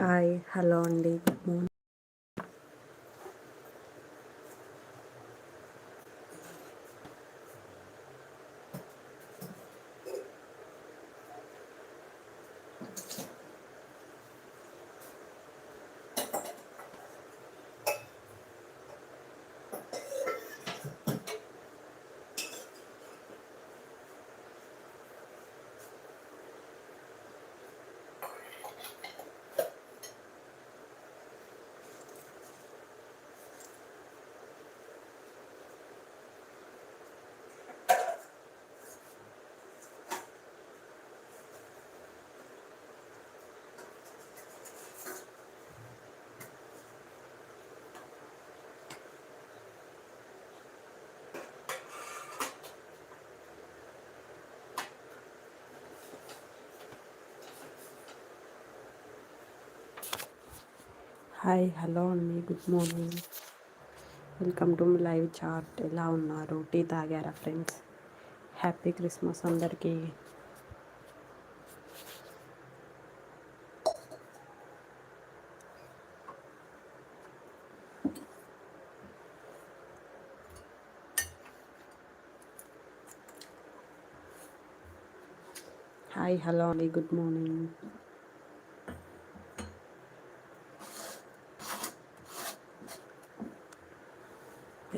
Hi hello అండి good morning hi hello అండి good morning welcome to live chat ఎలా ఉన్నారు టీ తాగారా ఫ్రెండ్స్ హ్యాపీ క్రిస్మస్ అందరికీ హాయ్ హలో అండి good morning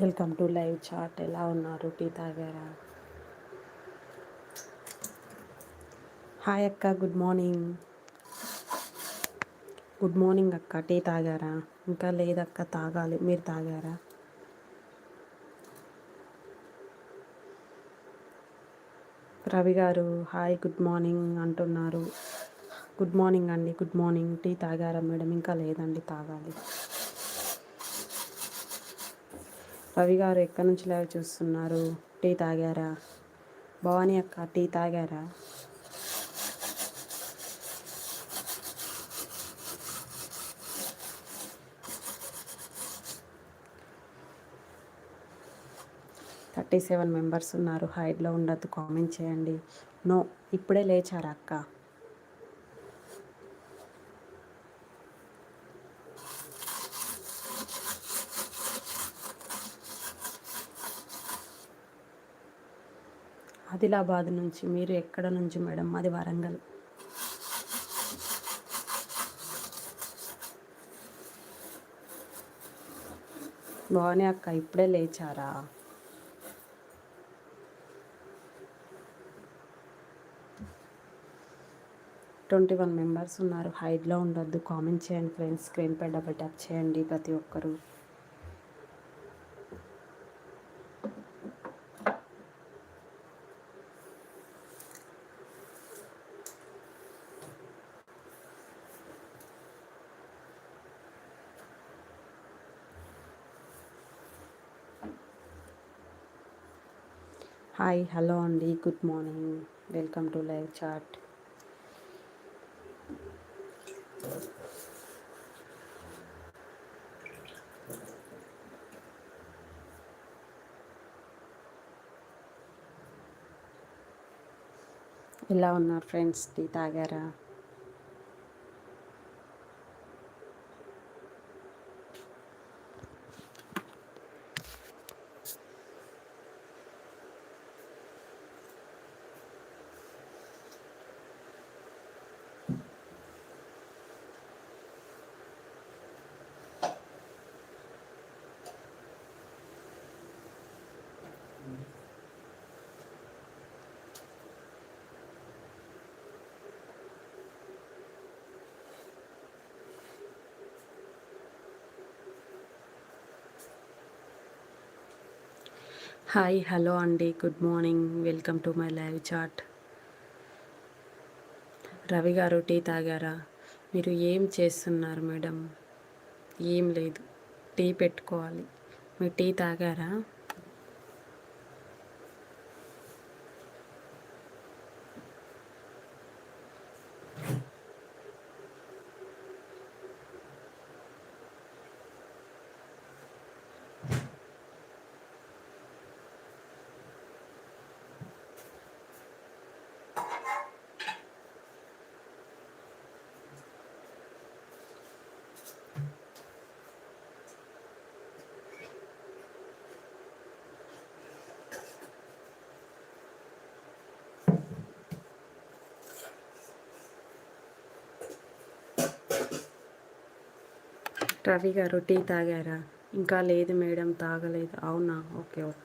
welcome to live chat. ఎలా ఉన్నారు? టీ తాగారా? హాయ్ అక్క గుడ్ మార్నింగ్. గుడ్ మార్నింగ్ అక్క. టీ తాగారా? ఇంకా లేదక్క తాగాలి. మీరు తాగారా? Ravi garu hi good morning అంటున్నారు. గుడ్ మార్నింగ్ అండి గుడ్ మార్నింగ్. టీ తాగారా మేడం? ఇంకా లేదండి తాగాలి. రవి గారు ఎక్కడి నుంచి లైవ్ చూస్తున్నారు? టీ తాగారా? భవానీ అక్క టీ తాగారా? థర్టీ సెవెన్ మెంబర్స్ ఉన్నారు. హైడ్లో ఉండద్దు. కామెంట్ చేయండి. నో ఇప్పుడే లేచారా అక్క? ఆదిలాబాద్ నుంచి మీరు ఎక్కడ నుంచి మేడం? మాది వరంగల్. బాగునే అక్క ఇప్పుడే లేచారా? ట్వంటీ వన్ మెంబర్స్ ఉన్నారు. హైడ్లో ఉండొద్దు. కామెంట్ చేయండి ఫ్రెండ్స్. స్క్రీన్ పై డబుల్ ట్యాప్ చేయండి ప్రతి ఒక్కరు. హాయ్ హలో అండి. Good morning. Welcome to live chat. ఎలా ఉన్నారు ఫ్రెండ్స్? టీ తాగారా? హాయ్ హలో అండి. Good morning. Welcome to my live chat. Ravi garu tea తాగారా? మీరు ఏం చేస్తున్నారు మేడం? ఏం లేదు. టీ పెట్టుకోవాలి. మీరు టీ తాగారా? రవి గారు టీ తాగారా? ఇంకా లేదు మేడం తాగలేదు. అవునా? Okay okay.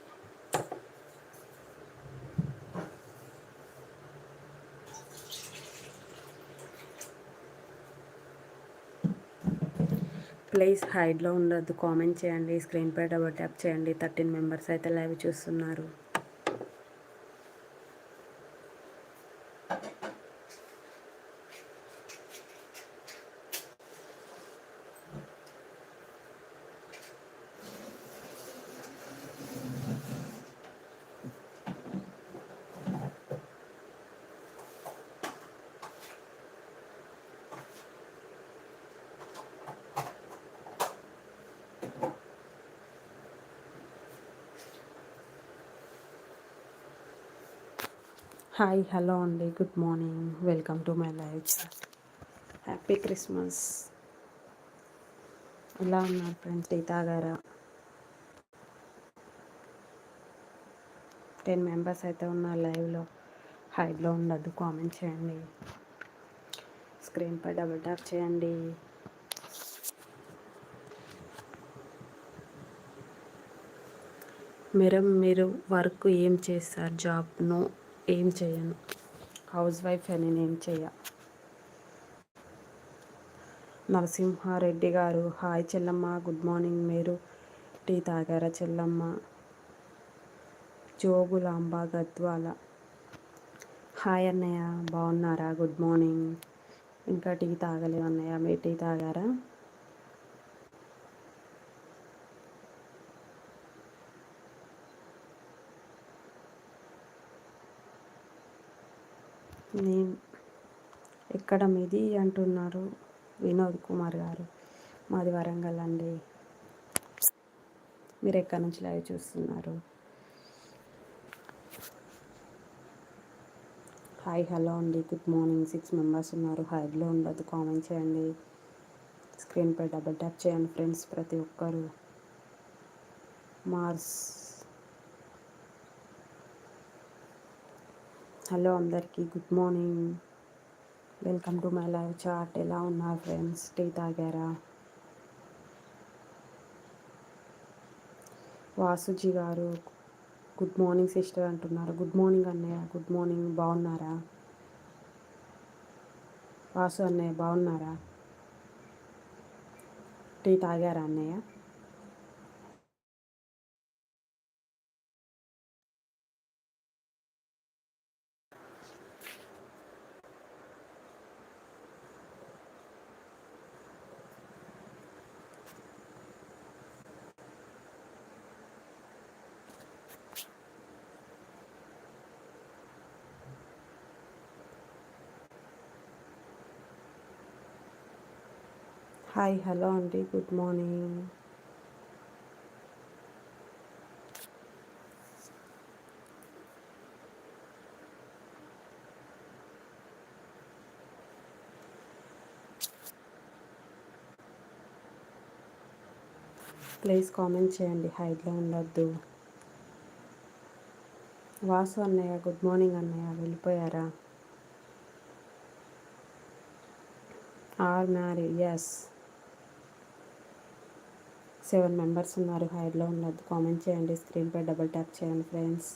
ప్లీజ్ హైడ్లో ఉండొద్దు. కామెంట్ చేయండి. స్క్రీన్ పై డబుల్ ట్యాప్ చేయండి. థర్టీన్ మెంబర్స్ అయితే లైవ్ చూస్తున్నారు. హాయ్ హలో అండి. Good morning. Welcome to my life. Happy Christmas. ఎలా ఉన్నారు ఫ్రెండ్స్? టీ తాగారా? టెన్ మెంబర్స్ అయితే ఉన్నారు లైవ్లో. హైడ్లో ఉండద్దు. కామెంట్ చేయండి. స్క్రీన్పై డబుల్ ట్యాప్ చేయండి. మీరు మీరు వర్క్ ఏం చేస్తారు? జాబ్ను ఏం చేయను హౌస్ వైఫ్ అని నేను చేయ నరసింహారెడ్డి గారు హాయ్ చెల్లమ్మ గుడ్ మార్నింగ్ మీరు. టీ తాగారా చెల్లమ్మ? జోగులాంబ గద్వాల. హాయ్ అన్నయ్య బాగున్నారా? Good morning. ఇంకా టీ తాగలేదు అన్నయ్య మీరు టీ తాగారా? నేను ఎక్కడ మీది అంటున్నారు వినోద్ కుమార్ గారు. మాది వరంగల్ అండి. మీరు ఎక్కడి నుంచి లైవ్ చూస్తున్నారు? హాయ్ హలో అండి. Good morning. సిక్స్ మెంబర్స్ ఉన్నారు. హైడ్లో ఉండదు కామెంట్ చేయండి. స్క్రీన్పై డబుల్ ట్యాప్ చేయండి ఫ్రెండ్స్ ప్రతి ఒక్కరు. మార్స్ హలో అందరికీ good morning. Welcome to my live chat. ఎలా ఉన్నారు ఫ్రెండ్స్? టీ తాగారా? Vasuji garu good morning sister అంటున్నారు. గుడ్ మార్నింగ్ అన్నయ్య. Good morning. బాగున్నారా? వాసు అన్నయ్య బాగున్నారా? టీ తాగారా అన్నయ్య? హాయ్ హలో అండి. Good morning. ప్లీజ్ కామెంట్ చేయండి. హైట్లో ఉండొద్దు. వాసు అన్నయ్య గుడ్ మార్నింగ్ అన్నయ్య. వెళ్ళిపోయారా? ఆర్ మ్యారీ ఎస్ సెవెన్ మెంబర్స్ ఉన్నారు. హైడ్లో ఉన్నది. కామెంట్ చేయండి. స్క్రీన్పై డబుల్ ట్యాప్ చేయండి ఫ్రెండ్స్.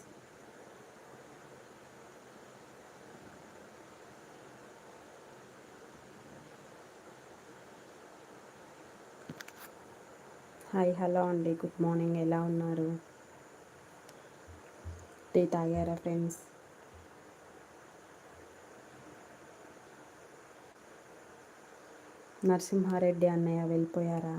హాయ్ హలో అండి. Good morning. ఎలా ఉన్నారు? టీ తాగారా ఫ్రెండ్స్? నరసింహారెడ్డి అన్నయ్య వెళ్ళిపోయారా?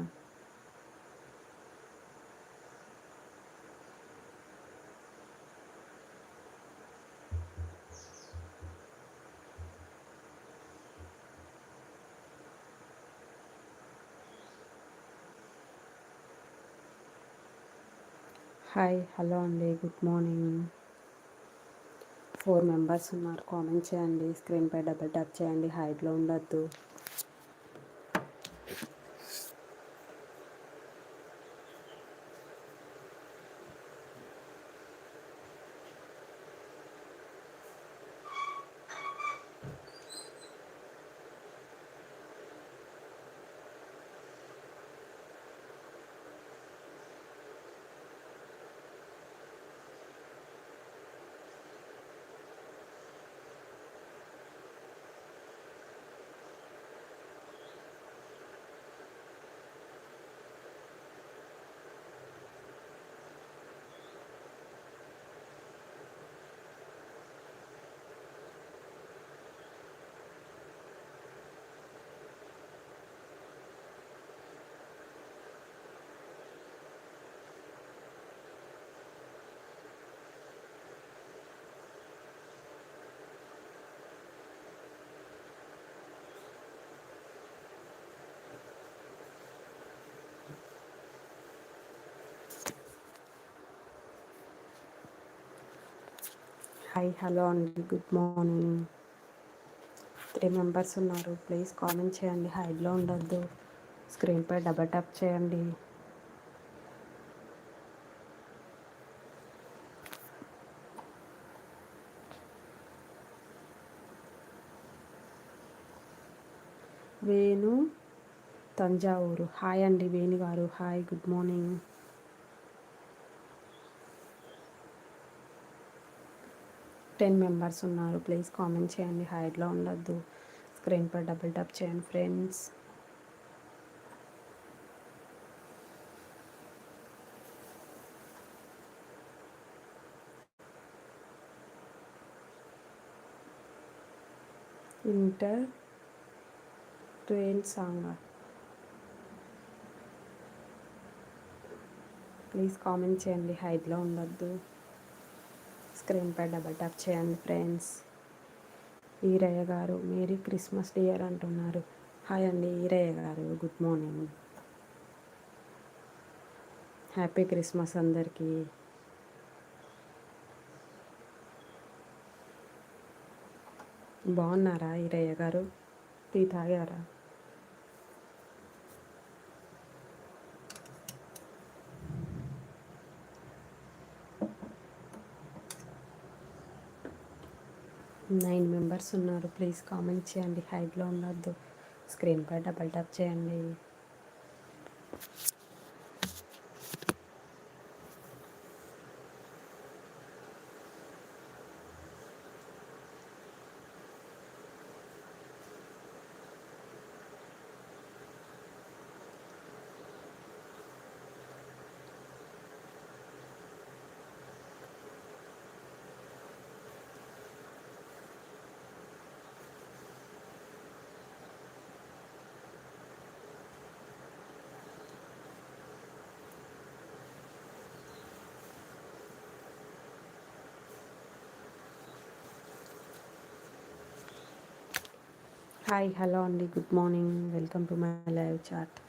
హాయ్ హలో అండి. Good morning. ఫోర్ మెంబర్స్ ఉన్నారు. కామెంట్ చేయండి. స్క్రీన్పై డబుల్ ట్యాప్ చేయండి. హైట్లో ఉండొద్దు. హాయ్ హలో అండి. గుడ్ మార్నింగ్ త్రీ మెంబర్స్ ఉన్నారు. ప్లీజ్ కామెంట్ చేయండి. హైడ్లో ఉండొద్దు. స్క్రీన్పై డబల్ ట్యాప్ చేయండి. వేణు తంజావూరు. హాయ్ అండి వేణు గారు. Hi good morning ten members ఉన్నారు. ప్లీజ్ కామెంట్ చేయండి. హైడ్లో ఉండొద్దు. స్క్రీన్పై డబుల్ టప్ చేయండి friends entertain song please comment చేయండి. హైడ్లో ఉండొద్దు. స్క్రీన్పై డబల్ ట్యాప్ చేయండి ఫ్రెండ్స్. ఈరయ్య గారు మేరీ క్రిస్మస్ డియర్ అంటున్నారు. హాయ్ అండి ఈరయ్య గారు గుడ్ మార్నింగ్. హ్యాపీ క్రిస్మస్ అందరికీ. బాగున్నారా ఈరయ్య గారు? టీ తాగారా? నైన్ మెంబర్స్ ఉన్నారు. ప్లీజ్ కామెంట్ చేయండి. హైట్లో ఉండొద్దు. స్క్రీన్పై డబల్ ట్యాప్ చేయండి. హాయ్ హలో అండి. Good morning. Welcome to my live chat.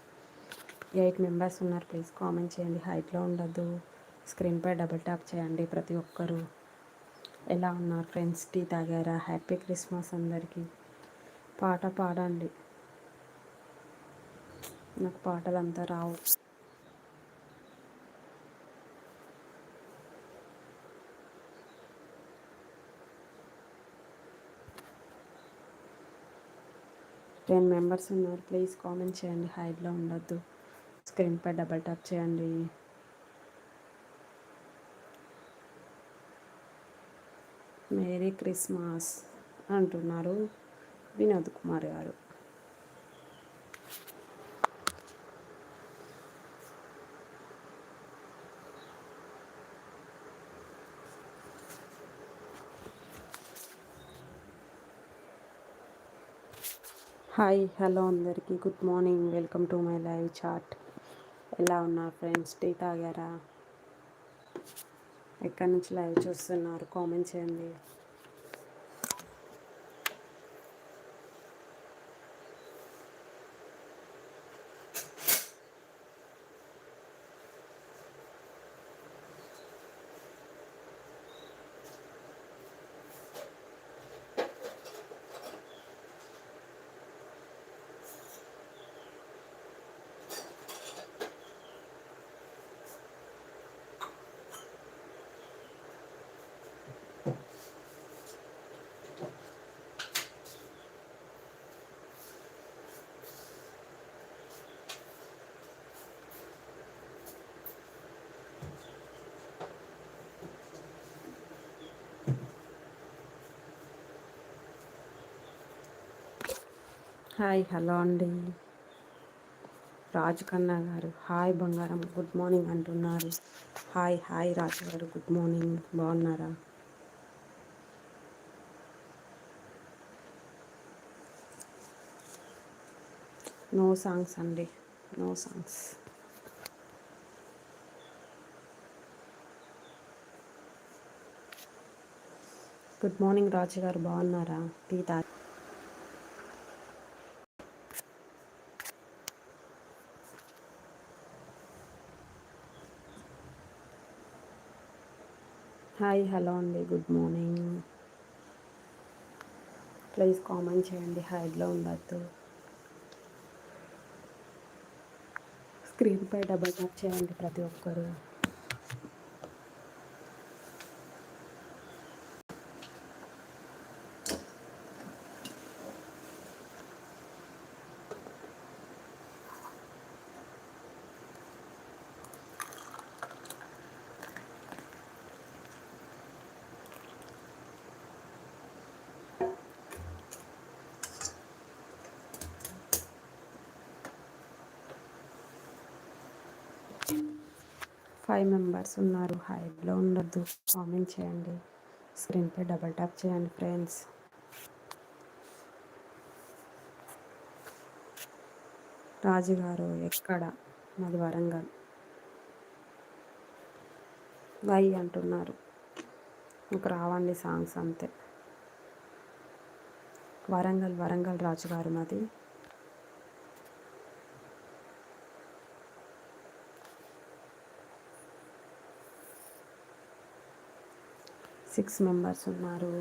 Eight members ఉన్నారు. ప్లీజ్ కామెంట్ చేయండి. హైట్లో ఉండద్దు. స్క్రీన్పై డబుల్ ట్యాప్ చేయండి ప్రతి ఒక్కరూ. ఎలా ఉన్నారు ఫ్రెండ్స్? టీ తాగారా? హ్యాపీ క్రిస్మస్ అందరికీ. పాట పాడండి. నాకు పాటలు అంతా రావు. టెన్ మెంబర్స్ ఉన్నారు ప్లీజ్ కామెంట్ చేయండి. హైడ్లో ఉండొద్దు. స్క్రీన్పై డబల్ ట్యాప్ చేయండి. మేరీ క్రిస్మస్ అంటున్నారు వినోద్ కుమార్ గారు. హాయ్ హలో అందరికీ. Good morning. Welcome to my live chat. ఎలా ఉన్నారు ఫ్రెండ్స్? టీ తాగారా? ఎక్కడి నుంచి లైవ్ చూస్తున్నారు? కామెంట్ చేయండి. హాయ్ హలో అండి. రాజు ఖన్నా గారు హాయ్ బంగారం గుడ్ మార్నింగ్ అంటున్నారు. Hi hi Raju garu good morning. బాగున్నారా? నో సాంగ్స్ అండి no songs. Good morning Raju garu బాగున్నారా? టీ తా హాయ్ హలో అండి గుడ్ మార్నింగ్. ప్లీజ్ కామెంట్ చేయండి హైడ్లో ఉండద్దు. స్క్రీన్పై డబల్ ట్యాప్ చేయండి ప్రతి ఒక్కరు. ఫైవ్ మెంబర్స్ ఉన్నారు. హైలో ఉండద్దు. కామెంట్ చేయండి. స్క్రీన్పై డబల్ ట్యాప్ చేయండి ఫ్రెండ్స్. రాజుగారు ఎక్కడ? మాది వరంగల్. వై అంటున్నారు. ఒక రావండి సాంగ్స్ అంతే. వరంగల్ వరంగల్ రాజుగారు మాది. సిక్స్ మెంబర్స్ ఉన్నారు.